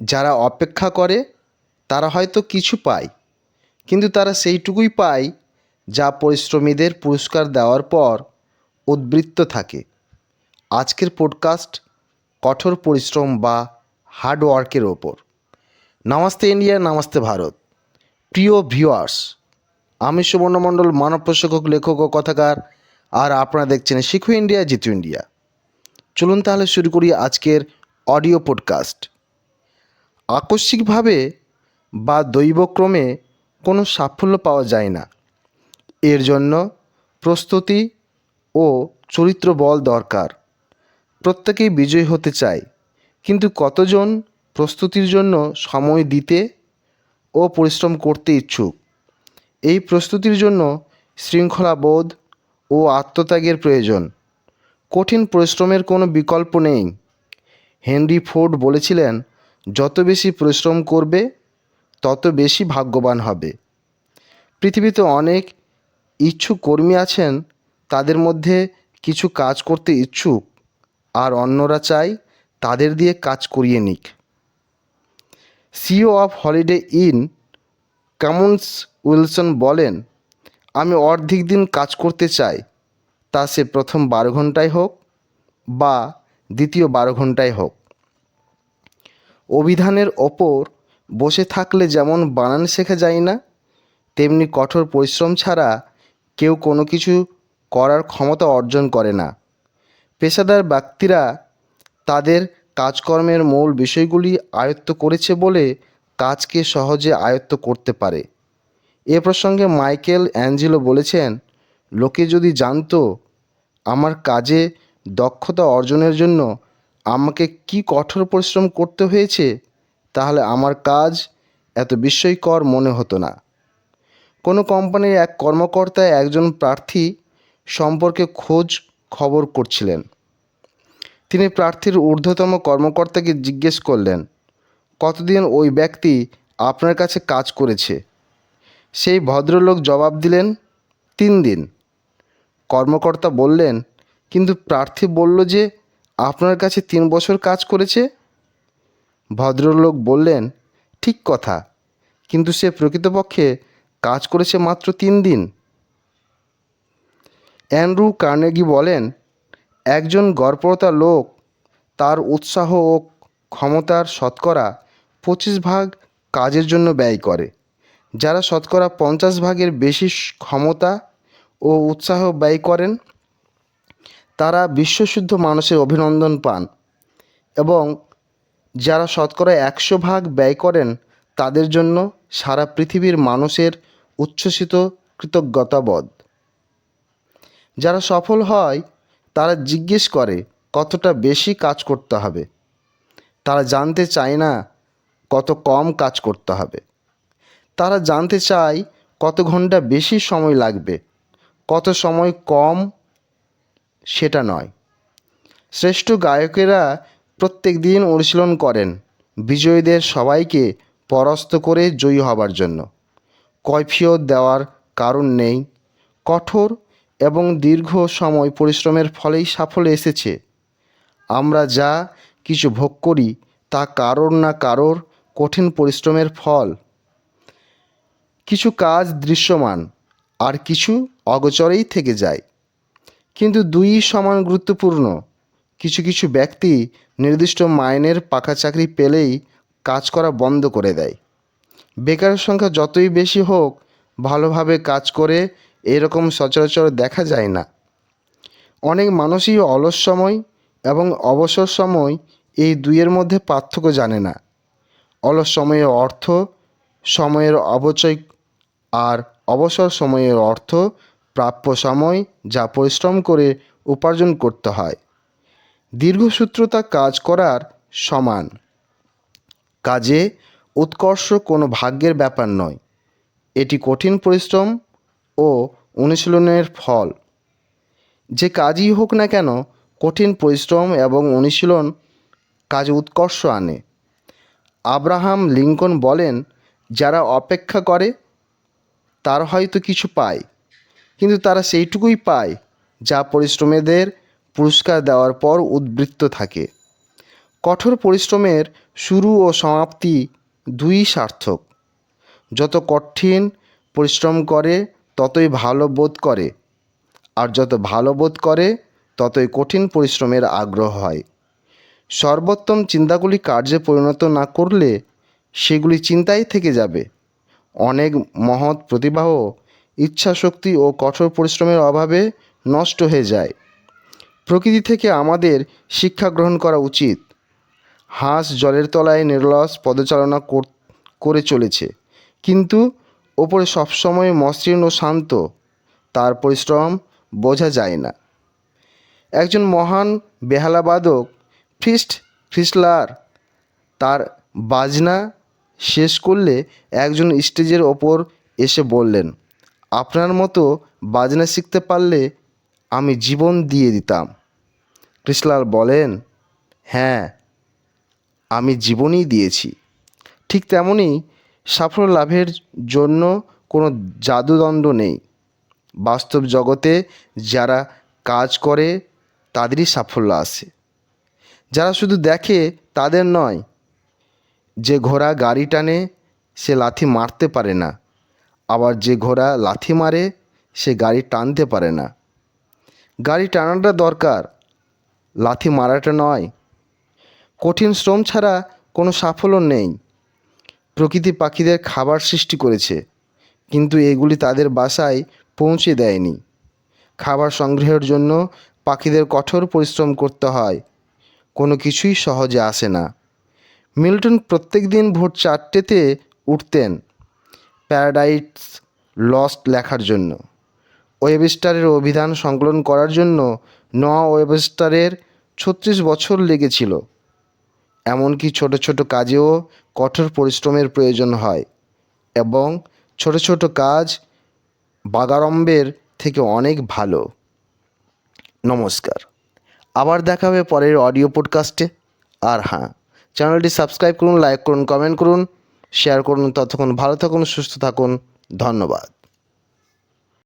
যারা অপেক্ষা করে, তারা হয়তো কিছু পায়। কিন্তু তারা সেইটুকুই পায় যা পরিশ্রমীদের পুরস্কার দেওয়ার পর উদ্বৃত্ত থাকে। আজকের পডকাস্ট কঠোর পরিশ্রম বা হার্ডওয়ার্কের ওপর। নমস্তে ইন্ডিয়া, নমস্তে ভারত। প্রিয় ভিউয়ার্স আমি সুবর্ণমণ্ডল মানব প্রশিক্ষক লেখক ও কথাকার আর আপনারা দেখছেন শিখু ইন্ডিয়া, জিতু ইন্ডিয়া। চলুন তাহলে শুরু করি আজকের অডিও পডকাস্ট আকস্মিকভাবে বা দৈবক্রমে কোনো সাফল্য পাওয়া যায় না। এর জন্য প্রস্তুতি ও চরিত্র বল দরকার। প্রত্যেকেই বিজয়ী হতে চায়, কিন্তু কতজন প্রস্তুতির জন্য সময় দিতে ও পরিশ্রম করতে ইচ্ছুক? এই প্রস্তুতির জন্য শৃঙ্খলাবোধ ও আত্মত্যাগের প্রয়োজন। কঠিন পরিশ্রমের কোনো বিকল্প নেই। হেনরি ফোর্ড বলেছিলেন যত বেশি পরিশ্রম করবে, তত বেশি ভাগ্যবান হবে। পৃথিবীতে অনেক ইচ্ছুক কর্মী আছেন, তাদের মধ্যে কিছু কাজ করতে ইচ্ছুক, আর অন্যরা চায় তাদের দিয়ে কাজ করিয়ে নিক। CEO of Holiday Inn Kemmons Wilson বলেন, আমি অর্ধেক দিন কাজ করতে চাই, তা সে প্রথম বারো ঘন্টায় হোক বা দ্বিতীয় বারো ঘন্টায় হোক। অভিধানের ওপর বসে থাকলে যেমন বানান শেখা যায় না, তেমনি কঠোর পরিশ্রম ছাড়া কেউ কোনো কিছু করার ক্ষমতা অর্জন করে না। পেশাদার ব্যক্তিরা তাদের কাজকর্মের মূল বিষয়গুলি আয়ত্ত করেছে বলে কাজকে সহজে আয়ত্ত করতে পারে। এ প্রসঙ্গে মাইকেল অ্যাঞ্জেলো বলেছেন, লোকে যদি জানতো আমার কাজে দক্ষতা অর্জনের জন্য আমাকে কি কঠোর পরিশ্রম করতে হয়েছে? তাহলে আমার কাজ এত বিস্ময়কর মনে হতো না। কোনো কোম্পানির এক কর্মকর্তা একজন প্রার্থী সম্পর্কে খোঁজ খবর করছিলেন। তিনি প্রার্থীর ঊর্ধ্বতম কর্মকর্তাকে জিজ্ঞেস করলেন, কতদিন ওই ব্যক্তি আপনার কাছে কাজ করেছে? সেই ভদ্রলোক জবাব দিলেন, তিন দিন। কর্মকর্তা বললেন, কিন্তু প্রার্থী বলল যে আপনার কাছে তিন বছর কাজ করেছে? ভদ্রলোক বললেন, ঠিক কথা। কিন্তু সে প্রকৃতপক্ষে কাজ করেছে মাত্র তিন দিন। অ্যান্ড্রু কার্নেগি বলেন, একজন গর্বতা লোক, তার উৎসাহ ও ক্ষমতার শতকরা পঁচিশ ভাগ কাজের জন্য ব্যয় করে। যারা শতকরা পঞ্চাশ ভাগের বেশি ক্ষমতা ও উৎসাহ ব্যয় করেন তারা বিশ্বশুদ্ধ মানুষের অভিনন্দন পান এবং যারা শতকরা একশো ভাগ ব্যয় করেন তাদের জন্য সারা পৃথিবীর মানুষের উচ্ছ্বসিত কৃতজ্ঞতাবোধ। যারা সফল হয়, তারা জিজ্ঞেস করে, কতটা বেশি কাজ করতে হবে? তারা জানতে চায় না, কত কম কাজ করতে হবে? তারা জানতে চায়, কত ঘণ্টা বেশি সময় লাগবে? কত সময় কম সেটা নয়। শ্রেষ্ঠ গায়কেরা প্রত্যেক দিন অনুশীলন করেন, বিজয়ীদের সবাইকে পরাস্ত করে জয়ী হবার জন্য। কৈফিয়ত দেওয়ার কারণ নেই। কঠোর এবং দীর্ঘ সময় পরিশ্রমের ফলেই সাফল্য এসেছে। আমরা যা কিছু ভোগ করি, তা কারোর না কারোর কঠিন পরিশ্রমের ফল। কিছু কাজ দৃশ্যমান, আর কিছু অগোচরেই থেকে যায়। কিন্তু দুই সমান গুরুত্বপূর্ণ। কিছু কিছু ব্যক্তি নির্দিষ্ট মাইনের পাকা চাকরি পেলেই কাজ করা বন্ধ করে দেয়। বেকারের সংখ্যা যতই বেশি হোক, ভালোভাবে কাজ করে এরকম সচরাচর দেখা যায় না। অনেক মানুষই অলস সময় এবং অবসর সময় এই দুইয়ের মধ্যে পার্থক্য জানে না। অলস সময়ের অর্থ, সময়ের অবচয় আর অবসর সময়ের অর্থ প্রাপ্য সময় যা পরিশ্রম করে উপার্জন করতে হয়। দীর্ঘসূত্রতা কাজ করার সমান। কাজে উৎকর্ষ কোনো ভাগ্যের ব্যাপার নয়। এটি কঠিন পরিশ্রম ও অনুশীলনের ফল। যে কাজই হোক না কেন, কঠিন পরিশ্রম এবং অনুশীলন কাজে উৎকর্ষ আনে। আব্রাহাম লিঙ্কন বলেন, যারা অপেক্ষা করে, তারা হয়তো কিছু পায়। কিন্তু তারা সেইটুকুই পায় যা পরিশ্রমীদের পুরস্কার দেওয়ার পর উদ্বৃত্ত থাকে। কঠোর পরিশ্রমের শুরু ও সমাপ্তি দুই সার্থক। যত কঠিন পরিশ্রম করে, ততই ভালো বোধ করে। আর যত ভালো বোধ করে, ততই কঠিন পরিশ্রমের আগ্রহ হয়। সর্বোত্তম চিন্তাগুলি কার্যে পরিণত না করলে সেগুলি চিন্তাই থেকে যাবে। অনেক মহৎ প্রতিভাও ইচ্ছাশক্তি ও কঠোর পরিশ্রমের অভাবে নষ্ট হয়ে যায়। প্রকৃতি থেকে আমাদের শিক্ষা গ্রহণ করা উচিত। হাঁস জলের তলায় নির্লস কর- করে চলেছে। কিন্তু ওপরে সবসময় মসৃণ ও শান্ত। তার পরিশ্রম বোঝা যায় না। একজন মহান বেহালাবাদক ফিস্ট ফিসলার, তার বাজনা শেষ করলে একজন স্টেজের ওপর এসে বললেন আপনার মতো বাজনা শিখতে পারলে আমি জীবন দিয়ে দিতাম। কৃষ্ণলাল বলেন হ্যাঁ আমি জীবনই দিয়েছি। ঠিক তেমনই সাফল্য লাভের জন্য কোনো জাদুদণ্ড নেই। বাস্তব জগতে যারা কাজ করে, তাদেরই সাফল্য আসে যারা শুধু দেখে, তাদের নয়, যে ঘোড়া গাড়ি টানে, সে লাথি মারতে পারে না। আবার যে ঘোড়া লাথি মারে, সে গাড়ি টানতে পারে না। গাড়ি টানাটা দরকার, লাথি মারাটা নয়। কঠিন শ্রম ছাড়া কোনো সাফল্য নেই। প্রকৃতি পাখিদের খাবার সৃষ্টি করেছে, কিন্তু এগুলি তাদের বাসায় পৌঁছে দেয়নি। খাবার সংগ্রহের জন্য পাখিদের কঠোর পরিশ্রম করতে হয়, কোনো কিছুই সহজে আসে না। মিল্টন প্রত্যেক দিন ভোর চারটেতে উঠতেন। প্যারাডাইস লস্ট লেখার জন্য। ওয়েবস্টারের অভিধান সংকলন করার জন্য নোয়া ওয়েবস্টারের ছত্রিশ বছর লেগেছিল। এমনকি ছোট ছোট কাজেও কঠোর পরিশ্রমের প্রয়োজন হয় এবং ছোট ছোট কাজ বাগাড়ম্বের থেকে অনেক ভালো। নমস্কার। আবার দেখা হবে পরের অডিও পডকাস্টে। আর হ্যাঁ চ্যানেলটি সাবস্ক্রাইব করুন, লাইক করুন, কমেন্ট করুন। শেয়ার করুন ততক্ষণ ভালো থাকুন সুস্থ থাকুন ধন্যবাদ।